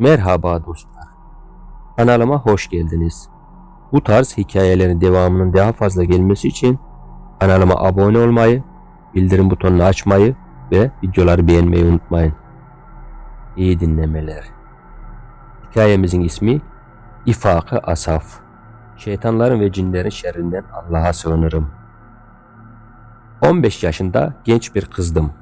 Merhaba dostlar. Kanalıma hoş geldiniz. Bu tarz hikayelerin devamının daha fazla gelmesi için kanalıma abone olmayı, bildirim butonunu açmayı ve videoları beğenmeyi unutmayın. İyi dinlemeler. Hikayemizin ismi İfakı Asaf. Şeytanların ve cinlerin şerrinden Allah'a sığınırım. 15 yaşında genç bir kızdım.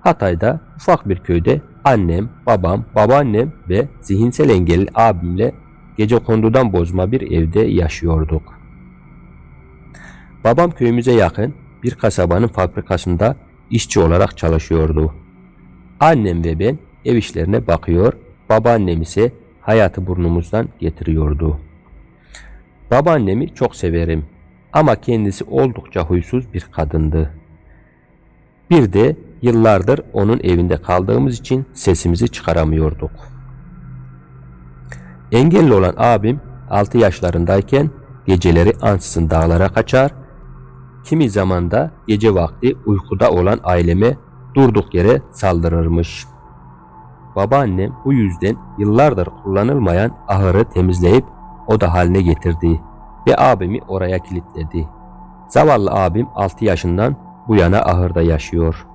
Hatay'da ufak bir köyde annem, babam, babaannem ve zihinsel engelli abimle gece kondudan bozma bir evde yaşıyorduk. Babam köyümüze yakın bir kasabanın fabrikasında işçi olarak çalışıyordu. Annem ve ben ev işlerine bakıyor, babaannem ise hayatı burnumuzdan getiriyordu. Babaannemi çok severim ama kendisi oldukça huysuz bir kadındı. Bir de yıllardır onun evinde kaldığımız için sesimizi çıkaramıyorduk. Engelli olan abim 6 yaşlarındayken geceleri ansızın dağlara kaçar, kimi zaman da gece vakti uykuda olan aileme durduk yere saldırırmış. Babaannem bu yüzden yıllardır kullanılmayan ahırı temizleyip oda haline getirdi ve abimi oraya kilitledi. Zavallı abim 6 yaşından bu yana ahırda yaşıyor.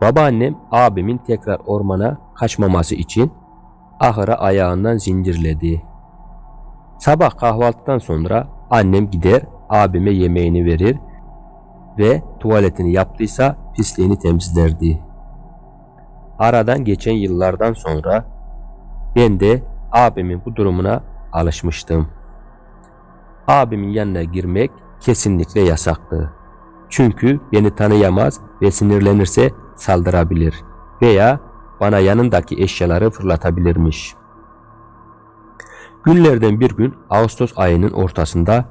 Babaannem abimin tekrar ormana kaçmaması için ahıra ayağından zincirledi. Sabah kahvaltıdan sonra annem gider abime yemeğini verir ve tuvaletini yaptıysa pisliğini temizlerdi. Aradan geçen yıllardan sonra ben de abimin bu durumuna alışmıştım. Abimin yanına girmek kesinlikle yasaktı. Çünkü beni tanıyamaz ve sinirlenirse saldırabilir veya bana yanındaki eşyaları fırlatabilirmiş. Günlerden bir gün Ağustos ayının ortasında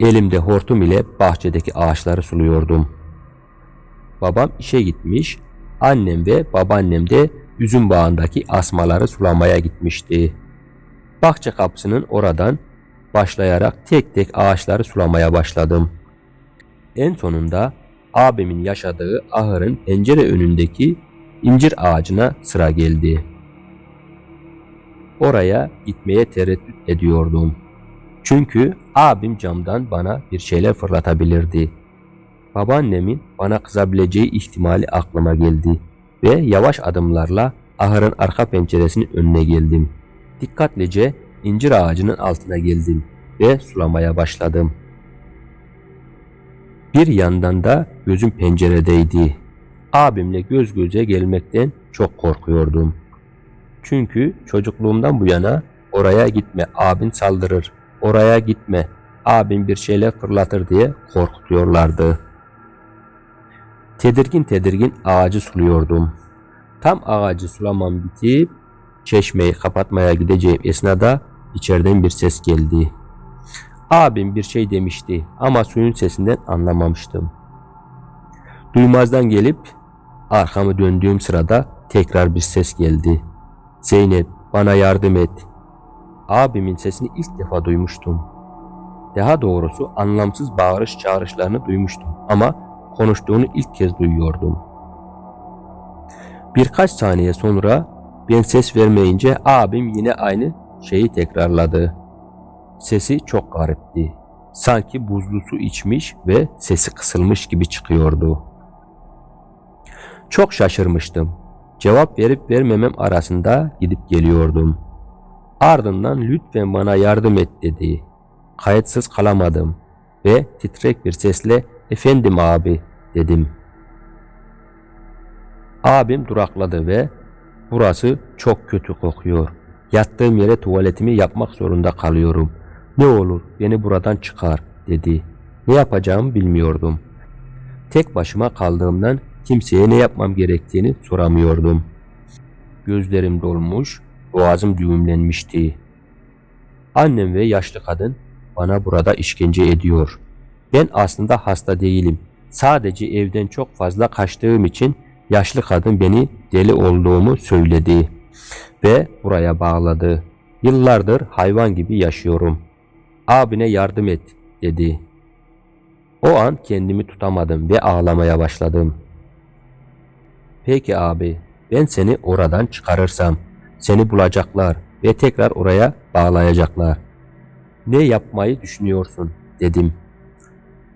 elimde hortum ile bahçedeki ağaçları suluyordum. Babam işe gitmiş, annem ve babaannem de üzüm bağındaki asmaları sulamaya gitmişti. Bahçe kapısının oradan başlayarak tek tek ağaçları sulamaya başladım. En sonunda abimin yaşadığı ahırın pencere önündeki incir ağacına sıra geldi. Oraya gitmeye tereddüt ediyordum. Çünkü abim camdan bana bir şeyler fırlatabilirdi. Babaannemin bana kızabileceği ihtimali aklıma geldi ve yavaş adımlarla ahırın arka penceresinin önüne geldim. Dikkatlice incir ağacının altına geldim ve sulamaya başladım. Bir yandan da gözüm penceredeydi. Abimle göz göze gelmekten çok korkuyordum. Çünkü çocukluğumdan bu yana oraya gitme abin saldırır, oraya gitme abin bir şeyler fırlatır diye korkutuyorlardı. Tedirgin tedirgin ağacı suluyordum. Tam ağacı sulamam bitip çeşmeyi kapatmaya gideceğim esnada içeriden bir ses geldi. Abim bir şey demişti ama suyun sesinden anlamamıştım. Duymazdan gelip arkamı döndüğüm sırada tekrar bir ses geldi. Zeynep bana yardım et. Abimin sesini ilk defa duymuştum. Daha doğrusu anlamsız bağırış çağrışlarını duymuştum ama konuştuğunu ilk kez duyuyordum. Birkaç saniye sonra ben ses vermeyince abim yine aynı şeyi tekrarladı. Sesi çok garipti. Sanki buzlu su içmiş ve sesi kısılmış gibi çıkıyordu. Çok şaşırmıştım. Cevap verip vermemem arasında gidip geliyordum. Ardından lütfen bana yardım et dedi. Kayıtsız kalamadım ve titrek bir sesle efendim abi dedim. Abim durakladı ve burası çok kötü kokuyor. Yattığım yere tuvaletimi yapmak zorunda kalıyorum. Ne olur beni buradan çıkar dedi. Ne yapacağımı bilmiyordum. Tek başıma kaldığımdan kimseye ne yapmam gerektiğini soramıyordum. Gözlerim dolmuş, boğazım düğümlenmişti. Annem ve yaşlı kadın bana burada işkence ediyor. Ben aslında hasta değilim. Sadece evden çok fazla kaçtığım için yaşlı kadın beni deli olduğumu söyledi ve buraya bağladı. Yıllardır hayvan gibi yaşıyorum. Abine yardım et dedi. O an kendimi tutamadım ve ağlamaya başladım. Peki abi, ben seni oradan çıkarırsam seni bulacaklar ve tekrar oraya bağlayacaklar. Ne yapmayı düşünüyorsun dedim.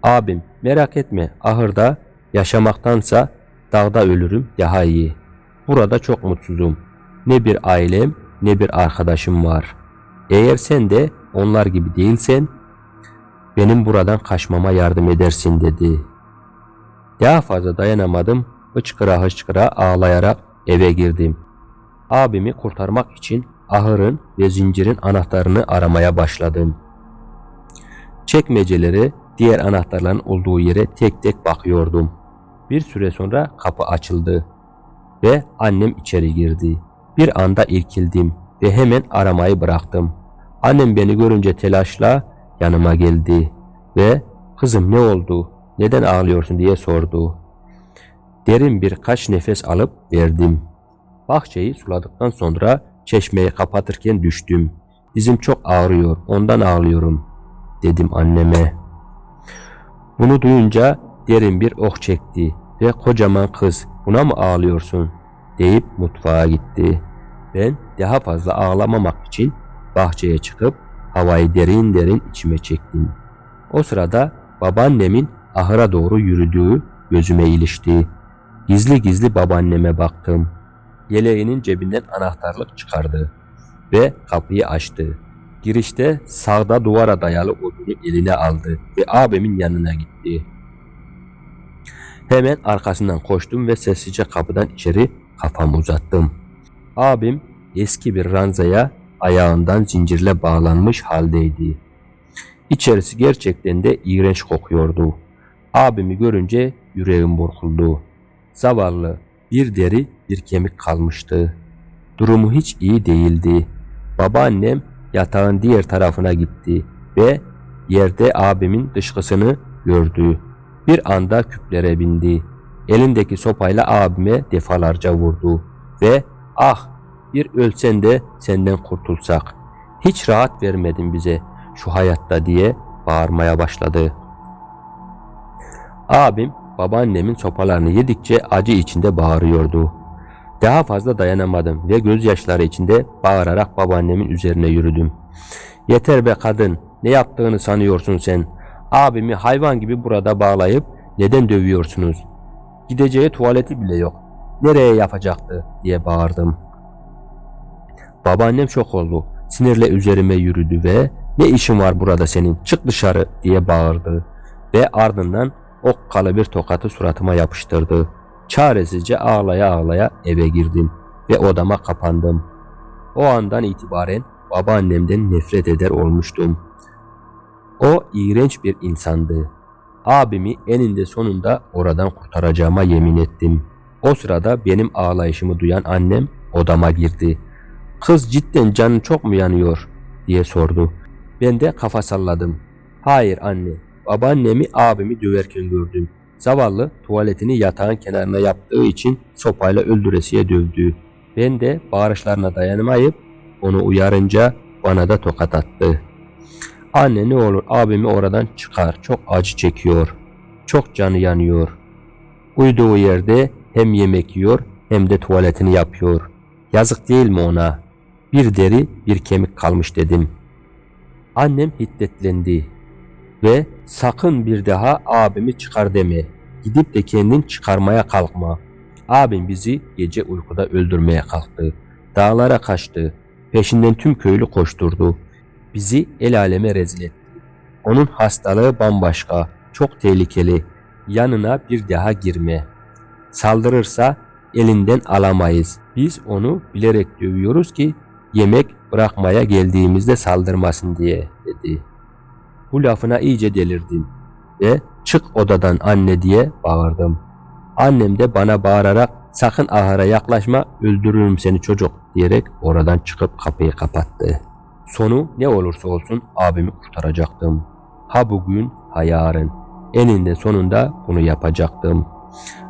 Abim merak etme ahırda yaşamaktansa dağda ölürüm daha iyi. Burada çok mutsuzum. Ne bir ailem ne bir arkadaşım var. Eğer sen de onlar gibi değilsen benim buradan kaçmama yardım edersin dedi. Daha fazla dayanamadım. Hıçkıra hıçkıra ağlayarak eve girdim. Abimi kurtarmak için ahırın ve zincirin anahtarını aramaya başladım. Çekmeceleri diğer anahtarların olduğu yere tek tek bakıyordum. Bir süre sonra kapı açıldı ve annem içeri girdi. Bir anda irkildim ve hemen aramayı bıraktım. Annem beni görünce telaşla yanıma geldi ve kızım ne oldu, neden ağlıyorsun diye sordu. Derin birkaç nefes alıp verdim. Bahçeyi suladıktan sonra çeşmeyi kapatırken düştüm. Dizim çok ağrıyor, ondan ağlıyorum, dedim anneme. Bunu duyunca derin bir oh çekti ve kocaman kız buna mı ağlıyorsun deyip mutfağa gitti. Ben daha fazla ağlamamak için bahçeye çıkıp havayı derin derin içime çektim. O sırada babaannemin ahıra doğru yürüdüğü gözüme ilişti. Gizli gizli babaanneme baktım. Yeleğinin cebinden anahtarlık çıkardı ve kapıyı açtı. Girişte sağda duvara dayalı odunu eline aldı ve abimin yanına gitti. Hemen arkasından koştum ve sessizce kapıdan içeri kafamı uzattım. Abim eski bir ranzaya ayağından zincirle bağlanmış haldeydi. İçerisi gerçekten de iğrenç kokuyordu. Abimi görünce yüreğim burkuldu. Zavallı bir deri bir kemik kalmıştı. Durumu hiç iyi değildi. Babaannem yatağın diğer tarafına gitti ve yerde abimin dışkısını gördü. Bir anda küplere bindi. Elindeki sopayla abime defalarca vurdu ve ah bir ölsen de senden kurtulsak. Hiç rahat vermedin bize şu hayatta diye bağırmaya başladı. Abim babaannemin sopalarını yedikçe acı içinde bağırıyordu. Daha fazla dayanamadım ve gözyaşları içinde bağırarak babaannemin üzerine yürüdüm. Yeter be kadın, ne yaptığını sanıyorsun sen? Abimi hayvan gibi burada bağlayıp neden dövüyorsunuz? Gideceği tuvaleti bile yok. Nereye yapacaktı diye bağırdım. Babaannem şok oldu. Sinirle üzerime yürüdü ve ne işin var burada senin çık dışarı diye bağırdı. Ve ardından okkalı bir tokatı suratıma yapıştırdı. Çaresizce ağlaya ağlaya eve girdim ve odama kapandım. O andan itibaren babaannemden nefret eder olmuştum. O iğrenç bir insandı. Abimi eninde sonunda oradan kurtaracağıma yemin ettim. O sırada benim ağlayışımı duyan annem odama girdi. Kız cidden canın çok mu yanıyor diye sordu. Ben de kafa salladım. Hayır anne, babaannemi abimi döverken gördüm. Zavallı tuvaletini yatağın kenarına yaptığı için sopayla öldüresiye dövdü. Ben de bağırışlarına dayanamayıp onu uyarınca bana da tokat attı. Anne ne olur abimi oradan çıkar. Çok acı çekiyor. Çok canı yanıyor. Uyuduğu yerde hem yemek yiyor hem de tuvaletini yapıyor. Yazık değil mi ona? Bir deri bir kemik kalmış dedim. Annem hiddetlendi ve sakın bir daha abimi çıkar deme. Gidip de kendin çıkarmaya kalkma. Abim bizi gece uykuda öldürmeye kalktı. Dağlara kaçtı. Peşinden tüm köylü koşturdu. Bizi el aleme rezil etti. Onun hastalığı bambaşka, çok tehlikeli. Yanına bir daha girme. Saldırırsa elinden alamayız. Biz onu bilerek dövüyoruz ki yemek bırakmaya geldiğimizde saldırmasın diye dedi. Bu lafına iyice delirdim ve çık odadan anne diye bağırdım. Annem de bana bağırarak sakın ahara yaklaşma öldürürüm seni çocuk diyerek oradan çıkıp kapıyı kapattı. Sonu ne olursa olsun abimi kurtaracaktım. Ha bugün ha yarın. Eninde sonunda bunu yapacaktım.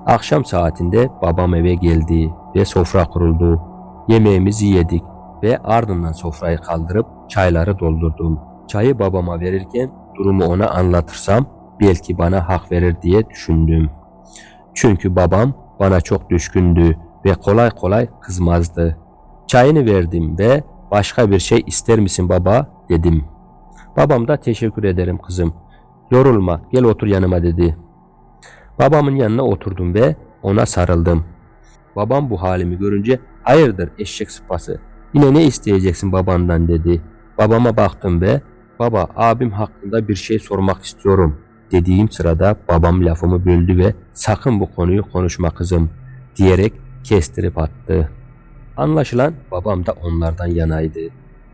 Akşam saatinde babam eve geldi ve sofra kuruldu. Yemeğimizi yedik ve ardından sofrayı kaldırıp çayları doldurdum. Çayı babama verirken durumu ona anlatırsam belki bana hak verir diye düşündüm. Çünkü babam bana çok düşkündü ve kolay kolay kızmazdı. Çayını verdim ve başka bir şey ister misin baba dedim. Babam da teşekkür ederim kızım. Yorulma gel otur yanıma dedi. Babamın yanına oturdum ve ona sarıldım. Babam bu halimi görünce hayırdır eşek sıpası yine ne isteyeceksin babandan dedi. Babama baktım ve baba abim hakkında bir şey sormak istiyorum dediğim sırada babam lafımı böldü ve sakın bu konuyu konuşma kızım diyerek kestirip attı. Anlaşılan babam da onlardan yanaydı.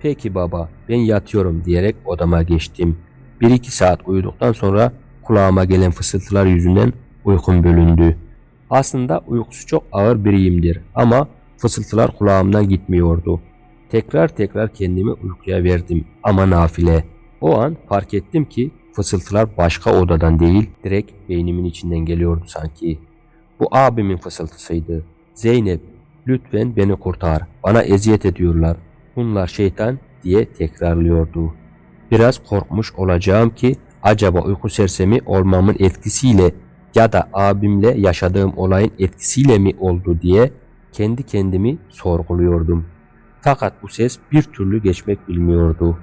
Peki baba ben yatıyorum diyerek odama geçtim. Bir iki saat uyuduktan sonra kulağıma gelen fısıltılar yüzünden uykum bölündü. Aslında uykusu çok ağır biriyimdir ama fısıltılar kulağımdan gitmiyordu. Tekrar tekrar kendimi uykuya verdim ama nafile. O an fark ettim ki fısıltılar başka odadan değil direkt beynimin içinden geliyordu sanki. Bu abimin fısıltısıydı. Zeynep lütfen beni kurtar bana eziyet ediyorlar. Bunlar şeytan diye tekrarlıyordu. Biraz korkmuş olacağım ki acaba uyku sersemi olmamın etkisiyle ya da abimle yaşadığım olayın etkisiyle mi oldu diye kendi kendimi sorguluyordum. Fakat bu ses bir türlü geçmek bilmiyordu.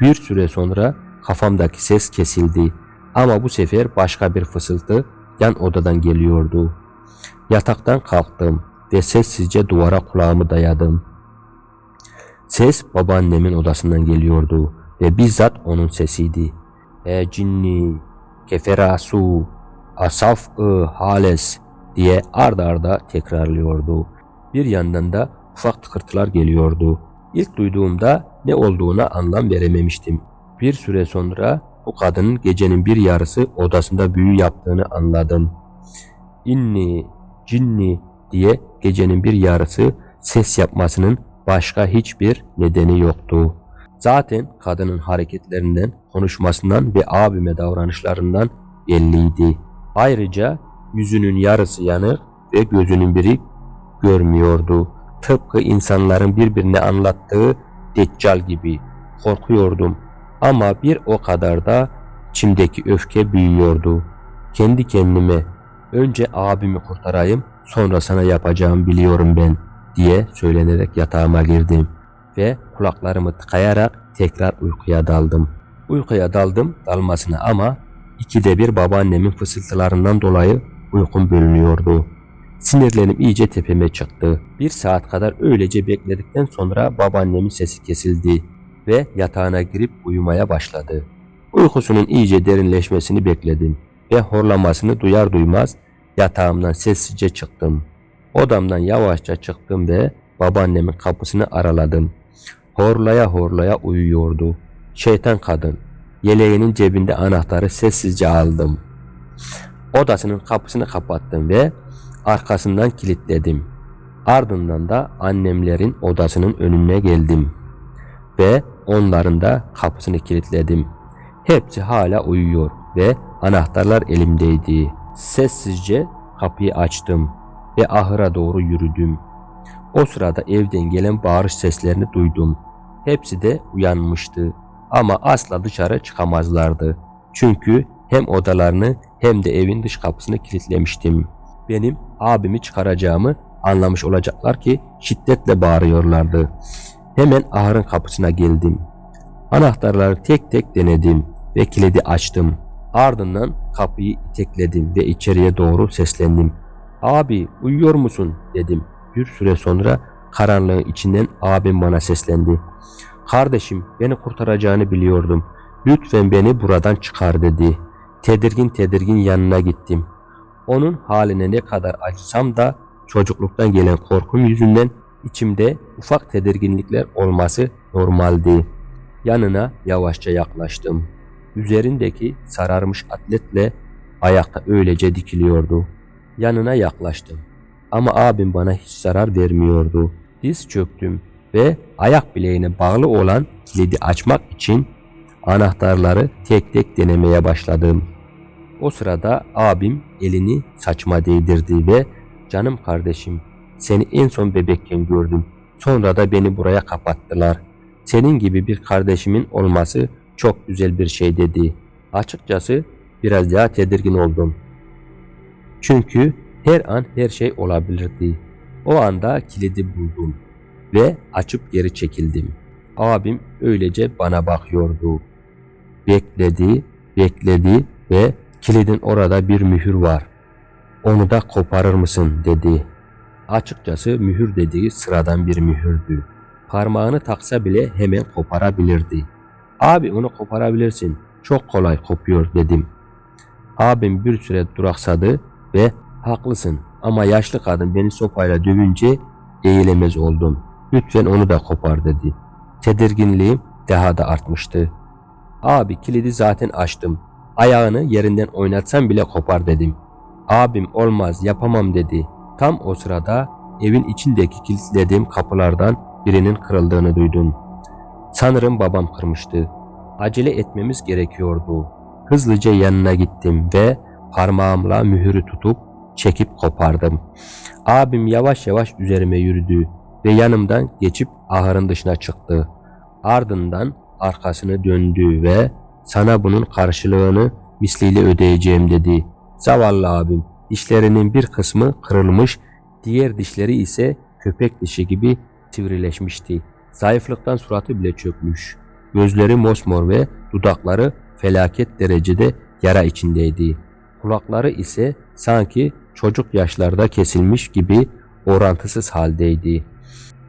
Bir süre sonra kafamdaki ses kesildi ama bu sefer başka bir fısıltı yan odadan geliyordu. Yataktan kalktım ve sessizce duvara kulağımı dayadım. Ses babaannemin odasından geliyordu ve bizzat onun sesiydi. E cinni, keferasu, asaf-ı hales diye ard arda tekrarlıyordu. Bir yandan da ufak tıkırtılar geliyordu. İlk duyduğumda ne olduğuna anlam verememiştim. Bir süre sonra bu kadının gecenin bir yarısı odasında büyü yaptığını anladım. İnni, cinni diye gecenin bir yarısı ses yapmasının başka hiçbir nedeni yoktu. Zaten kadının hareketlerinden, konuşmasından ve abime davranışlarından belliydi. Ayrıca yüzünün yarısı yanık ve gözünün biri görmüyordu. Tıpkı insanların birbirine anlattığı deccal gibi. Korkuyordum ama bir o kadar da içimdeki öfke büyüyordu. Kendi kendime önce abimi kurtarayım sonra sana yapacağımı biliyorum ben diye söylenerek yatağıma girdim ve kulaklarımı tıkayarak tekrar uykuya daldım. Uykuya daldım dalmasına ama ikide bir babaannemin fısıltılarından dolayı uykum bölünüyordu. Sinirlerim iyice tepeme çıktı. Bir saat kadar öylece bekledikten sonra babaannemin sesi kesildi ve yatağına girip uyumaya başladı. Uykusunun iyice derinleşmesini bekledim ve horlamasını duyar duymaz yatağımdan sessizce çıktım. Odamdan yavaşça çıktım ve babaannemin kapısını araladım. Horlaya horlaya uyuyordu. Şeytan kadın. Yeleğinin cebinde anahtarı sessizce aldım. Odasının kapısını kapattım ve arkasından kilitledim. Ardından da annemlerin odasının önüne geldim ve onların da kapısını kilitledim. Hepsi hala uyuyor ve anahtarlar elimdeydi. Sessizce kapıyı açtım ve ahıra doğru yürüdüm. O sırada evden gelen bağırış seslerini duydum. Hepsi de uyanmıştı ama asla dışarı çıkamazlardı. Çünkü hem odalarını hem de evin dış kapısını kilitlemiştim. Benim abimi çıkaracağımı anlamış olacaklar ki şiddetle bağırıyorlardı. Hemen ahırın kapısına geldim. Anahtarları tek tek denedim ve kilidi açtım. Ardından kapıyı itekledim ve içeriye doğru seslendim. Abi uyuyor musun dedim. Bir süre sonra karanlığın içinden abim bana seslendi. Kardeşim beni kurtaracağını biliyordum. Lütfen beni buradan çıkar dedi. Tedirgin tedirgin yanına gittim. Onun haline ne kadar acısam da çocukluktan gelen korkum yüzünden içimde ufak tedirginlikler olması normaldi. Yanına yavaşça yaklaştım. Üzerindeki sararmış atletle ayakta öylece dikiliyordu. Yanına yaklaştım. Ama abim bana hiç zarar vermiyordu. Diz çöktüm ve ayak bileğine bağlı olan kilidi açmak için anahtarları tek tek denemeye başladım. O sırada abim elini saçma değdirdi ve canım kardeşim seni en son bebekken gördüm. Sonra da beni buraya kapattılar. Senin gibi bir kardeşimin olması çok güzel bir şey dedi. Açıkçası biraz daha tedirgin oldum. Çünkü her an her şey olabilirdi. O anda kilidi buldum. ve açıp geri çekildim. Abim öylece bana bakıyordu. Bekledi, bekledi ve kilidin orada bir mühür var. Onu da koparır mısın dedi. Açıkçası mühür dediği sıradan bir mühürdü. Parmağını taksa bile hemen koparabilirdi. Abi onu koparabilirsin. Çok kolay kopuyor dedim. Abim bir süre duraksadı ve haklısın ama yaşlı kadın beni sopayla dövünce eğilemez oldum. Lütfen onu da kopar dedi. Tedirginliğim daha da artmıştı. Abi kilidi zaten açtım. Ayağını yerinden oynatsam bile kopar dedim. Abim olmaz yapamam dedi. Tam o sırada evin içindeki kilitlediğim kapılardan birinin kırıldığını duydum. Sanırım babam kırmıştı. Acele etmemiz gerekiyordu. Hızlıca yanına gittim ve parmağımla mühürü tutup çekip kopardım. Abim yavaş yavaş üzerime yürüdü ve yanımdan geçip ahırın dışına çıktı. Ardından arkasını döndü ve sana bunun karşılığını misliyle ödeyeceğim dedi. Zavallı abim dişlerinin bir kısmı kırılmış, diğer dişleri ise köpek dişi gibi sivrileşmişti. Zayıflıktan suratı bile çökmüş. Gözleri mosmor ve dudakları felaket derecede yara içindeydi. Kulakları ise sanki çocuk yaşlarda kesilmiş gibi orantısız haldeydi.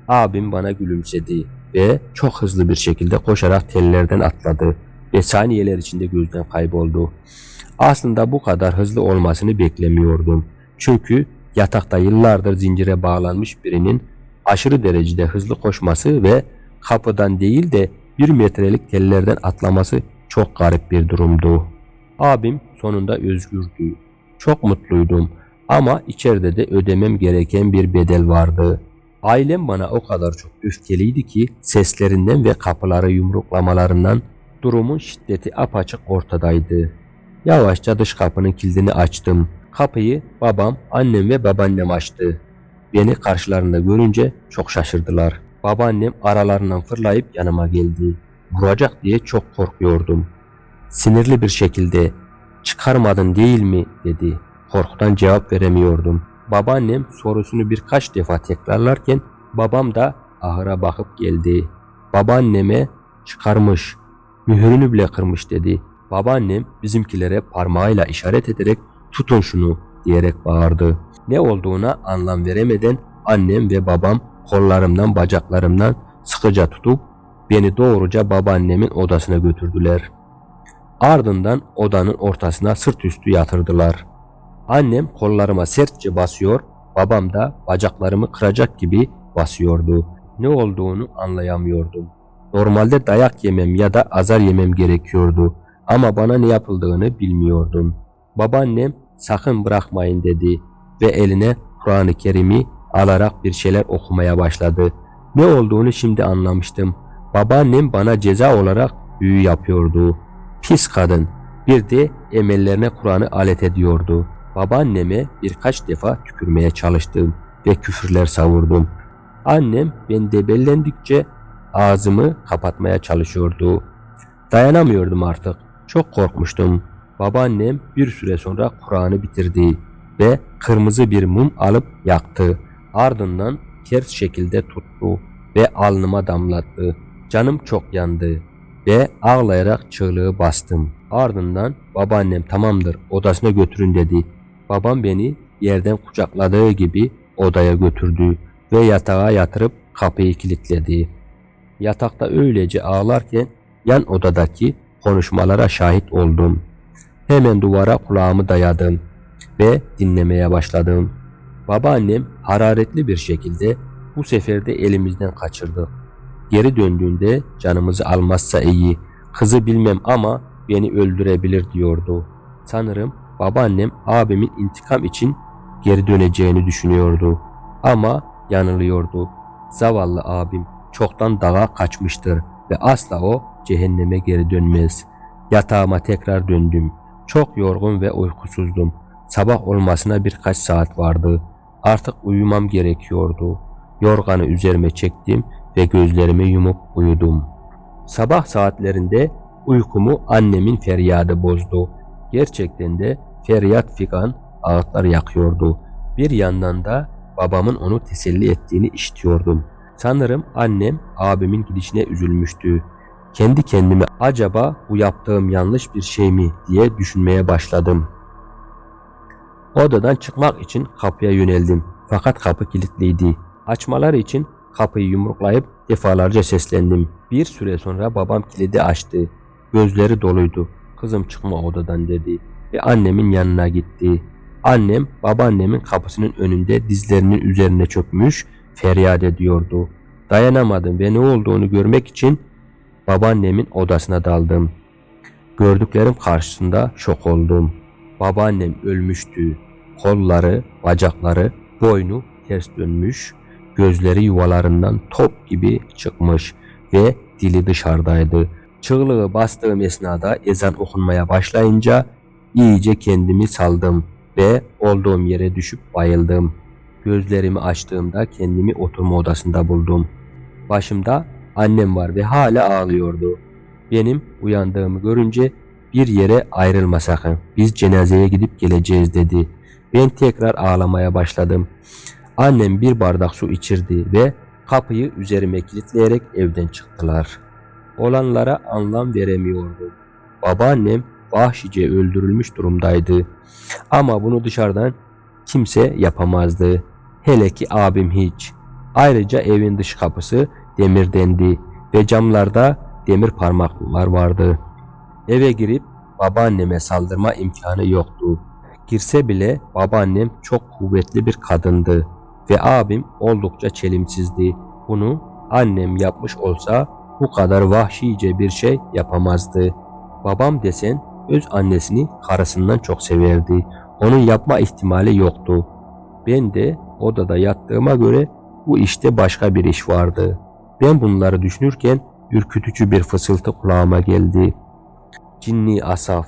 Abim bana gülümsedi ve çok hızlı bir şekilde koşarak tellerden atladı ve saniyeler içinde gözden kayboldu. Aslında bu kadar hızlı olmasını beklemiyordum. Çünkü yatakta yıllardır zincire bağlanmış birinin aşırı derecede hızlı koşması ve kapıdan değil de bir metrelik tellerden atlaması çok garip bir durumdu. Abim sonunda özgürdü. Çok mutluydum ama içeride de ödemem gereken bir bedel vardı. Ailem bana o kadar çok öfkeliydi ki seslerinden ve kapıları yumruklamalarından durumun şiddeti apaçık ortadaydı. Yavaşça dış kapının kilidini açtım. Kapıyı babam, annem ve babaannem açtı. Beni karşılarında görünce çok şaşırdılar. Babaannem aralarından fırlayıp yanıma geldi. Vuracak diye çok korkuyordum. Sinirli bir şekilde çıkarmadın değil mi dedi. Korkudan cevap veremiyordum. Babaannem sorusunu birkaç defa tekrarlarken babam da ahıra bakıp geldi. Babaanneme çıkarmış, mühürünü bile kırmış dedi. Babaannem bizimkilere parmağıyla işaret ederek tutun şunu diyerek bağırdı. Ne olduğuna anlam veremeden annem ve babam kollarımdan bacaklarımdan sıkıca tutup beni doğruca babaannemin odasına götürdüler. Ardından odanın ortasına sırt üstü yatırdılar. Annem kollarıma sertçe basıyor, babam da bacaklarımı kıracak gibi basıyordu. Ne olduğunu anlayamıyordum. Normalde dayak yemem ya da azar yemem gerekiyordu ama bana ne yapıldığını bilmiyordum. Babaannem sakın bırakmayın dedi ve eline Kur'an-ı Kerim'i alarak bir şeyler okumaya başladı. Ne olduğunu şimdi anlamıştım. Babaannem bana ceza olarak büyü yapıyordu. Pis kadın. Bir de emellerine Kur'an'ı alet ediyordu. Babaanneme birkaç defa tükürmeye çalıştım ve küfürler savurdum. Annem ben debellendikçe ağzımı kapatmaya çalışıyordu. Dayanamıyordum artık. Çok korkmuştum. Babaannem bir süre sonra Kur'an'ı bitirdi ve kırmızı bir mum alıp yaktı. Ardından ters şekilde tuttu ve alnıma damlattı. Canım çok yandı ve ağlayarak çığlığı bastım. Ardından babaannem tamamdır odasına götürün dedi. Babam beni yerden kucakladığı gibi odaya götürdü ve yatağa yatırıp kapıyı kilitledi. Yatakta öylece ağlarken yan odadaki konuşmalara şahit oldum. Hemen duvara kulağımı dayadım ve dinlemeye başladım. Babaannem hararetli bir şekilde bu sefer de elimizden kaçırdı. Geri döndüğünde canımızı almazsa iyi, kızı bilmem ama beni öldürebilir diyordu. Sanırım babaannem abimin intikam için geri döneceğini düşünüyordu. Ama yanılıyordu. Zavallı abim çoktan dağa kaçmıştır ve asla o cehenneme geri dönmez. Yatağıma tekrar döndüm. Çok yorgun ve uykusuzdum. Sabah olmasına birkaç saat vardı. Artık uyumam gerekiyordu. Yorganı üzerime çektim ve gözlerimi yumup uyudum. Sabah saatlerinde uykumu annemin feryadı bozdu. Gerçekten de feryat figan ağıtlar yakıyordu. Bir yandan da babamın onu teselli ettiğini işitiyordum. Sanırım annem abimin gidişine üzülmüştü. Kendi kendime acaba bu yaptığım yanlış bir şey mi diye düşünmeye başladım. Odadan çıkmak için kapıya yöneldim. Fakat kapı kilitliydi. Açmaları için kapıyı yumruklayıp defalarca seslendim. Bir süre sonra babam kilidi açtı. Gözleri doluydu. Kızım çıkma odadan dedi ve annemin yanına gitti. Annem babaannemin kapısının önünde dizlerinin üzerine çökmüş feryat ediyordu. Dayanamadım ve ne olduğunu görmek için babaannemin odasına daldım. Gördüklerim karşısında şok oldum. Babaannem ölmüştü. Kolları, bacakları, boynu ters dönmüş, gözleri yuvalarından top gibi çıkmış ve dili dışarıdaydı. Çığlığı bastığım esnada ezan okunmaya başlayınca iyice kendimi saldım ve olduğum yere düşüp bayıldım. Gözlerimi açtığımda kendimi oturma odasında buldum. Başımda annem var ve hala ağlıyordu. Benim uyandığımı görünce bir yere ayrılma sakın. Biz cenazeye gidip geleceğiz dedi. Ben tekrar ağlamaya başladım. Annem bir bardak su içirdi ve kapıyı üzerime kilitleyerek evden çıktılar. Olanlara anlam veremiyordum. Babaannem vahşice öldürülmüş durumdaydı. Ama bunu dışarıdan kimse yapamazdı. Hele ki abim hiç. Ayrıca evin dış kapısı demirdendi ve camlarda demir parmaklıklar vardı. Eve girip babaanneme saldırma imkanı yoktu. Girse bile babaannem çok kuvvetli bir kadındı ve abim oldukça çelimsizdi. Bunu annem yapmış olsa bu kadar vahşice bir şey yapamazdı. Babam desen öz annesini karısından çok severdi. Onun yapma ihtimali yoktu. Ben de odada yattığıma göre bu işte başka bir iş vardı. Ben bunları düşünürken ürkütücü bir fısıltı kulağıma geldi. Cinni Asaf,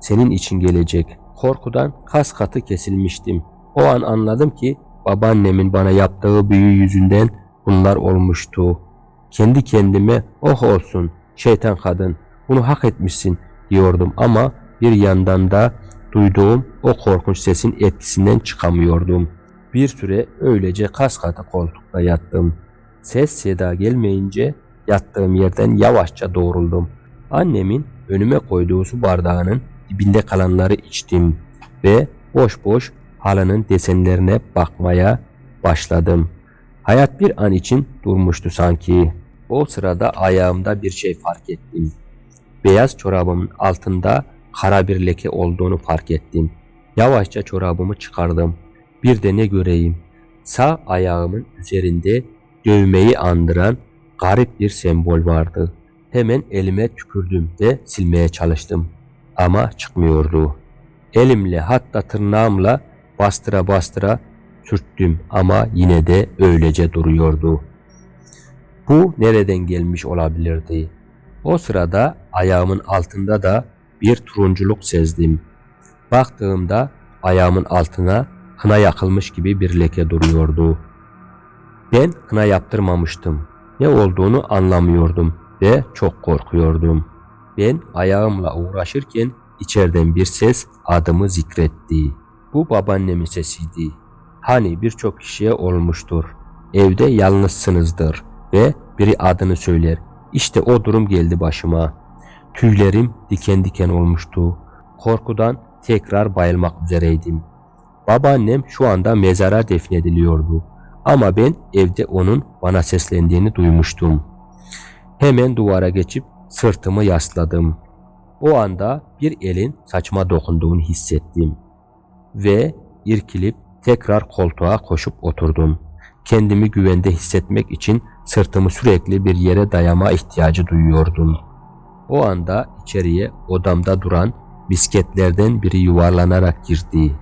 senin için gelecek. Korkudan kas katı kesilmiştim. O an anladım ki babaannemin bana yaptığı büyü yüzünden bunlar olmuştu. Kendi kendime oh olsun şeytan kadın bunu hak etmişsin diyordum ama bir yandan da duyduğum o korkunç sesin etkisinden çıkamıyordum. Bir süre öylece kas katı koltukta yattım. Ses seda gelmeyince yattığım yerden yavaşça doğruldum. Annemin önüme koyduğu su bardağının dibinde kalanları içtim ve boş boş halının desenlerine bakmaya başladım. Hayat bir an için durmuştu sanki. O sırada ayağımda bir şey fark ettim. Beyaz çorabımın altında kara bir leke olduğunu fark ettim. Yavaşça çorabımı çıkardım. Bir de ne göreyim. Sağ ayağımın üzerinde dövmeyi andıran garip bir sembol vardı. Hemen elime tükürdüm ve silmeye çalıştım. Ama çıkmıyordu. Elimle hatta tırnağımla bastıra bastıra sürttüm ama yine de öylece duruyordu. Bu nereden gelmiş olabilirdi? O sırada ayağımın altında da bir turunculuk sezdim. Baktığımda ayağımın altına kına yakılmış gibi bir leke duruyordu. Ben kına yaptırmamıştım. Ne olduğunu anlamıyordum ve çok korkuyordum. Ben ayağımla uğraşırken içeriden bir ses adımı zikretti. Bu babaannemin sesiydi. Hani birçok kişiye olmuştur. Evde yalnızsınızdır ve biri adını söyler. İşte o durum geldi başıma. Tüylerim diken diken olmuştu. Korkudan tekrar bayılmak üzereydim. Babaannem şu anda mezara defnediliyordu. Ama ben evde onun bana seslendiğini duymuştum. Hemen duvara geçip sırtımı yasladım. O anda bir elin saçma dokunduğunu hissettim. Ve irkilip tekrar koltuğa koşup oturdum. Kendimi güvende hissetmek için sırtımı sürekli bir yere dayama ihtiyacı duyuyordum. O anda içeriye odamda duran bisketlerden biri yuvarlanarak girdi.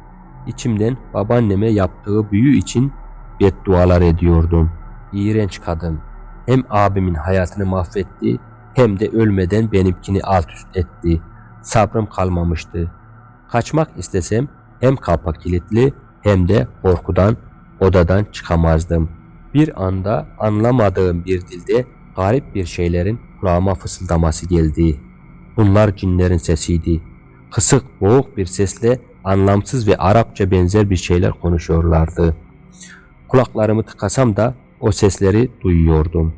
İçimden babaanneme yaptığı büyü için beddualar ediyordum. İğrenç kadın. Hem abimin hayatını mahvetti hem de ölmeden benimkini alt üst etti. Sabrım kalmamıştı. Kaçmak istesem hem kapı kilitli hem de korkudan odadan çıkamazdım. Bir anda anlamadığım bir dilde garip bir şeylerin kulağıma fısıldaması geldi. Bunlar cinlerin sesiydi. Kısık, boğuk bir sesle anlamsız ve Arapça benzer bir şeyler konuşuyorlardı. Kulaklarımı tıkasam da o sesleri duyuyordum.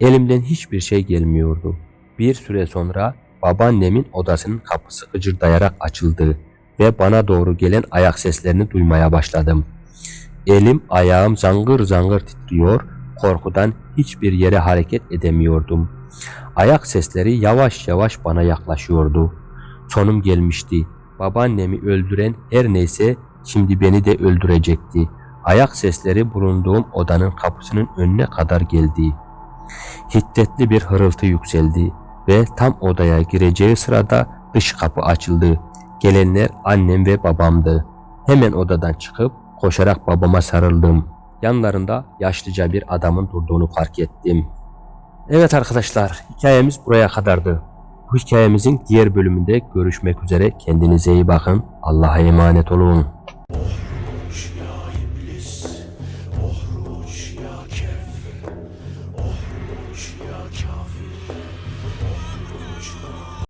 Elimden hiçbir şey gelmiyordu. Bir süre sonra babaannemin odasının kapısı gıcırdayarak açıldı ve bana doğru gelen ayak seslerini duymaya başladım. Elim ayağım zangır zangır titriyor, korkudan hiçbir yere hareket edemiyordum. Ayak sesleri yavaş yavaş bana yaklaşıyordu. Sonum gelmişti. Babaannemi öldüren her neyse şimdi beni de öldürecekti. Ayak sesleri bulunduğum odanın kapısının önüne kadar geldi. Hiddetli bir hırıltı yükseldi ve tam odaya gireceği sırada dış kapı açıldı. Gelenler annem ve babamdı. Hemen odadan çıkıp koşarak babama sarıldım. Yanlarında yaşlıca bir adamın durduğunu fark ettim. Evet arkadaşlar, hikayemiz buraya kadardı. Bu hikayemizin diğer bölümünde görüşmek üzere. Kendinize iyi bakın. Allah'a emanet olun.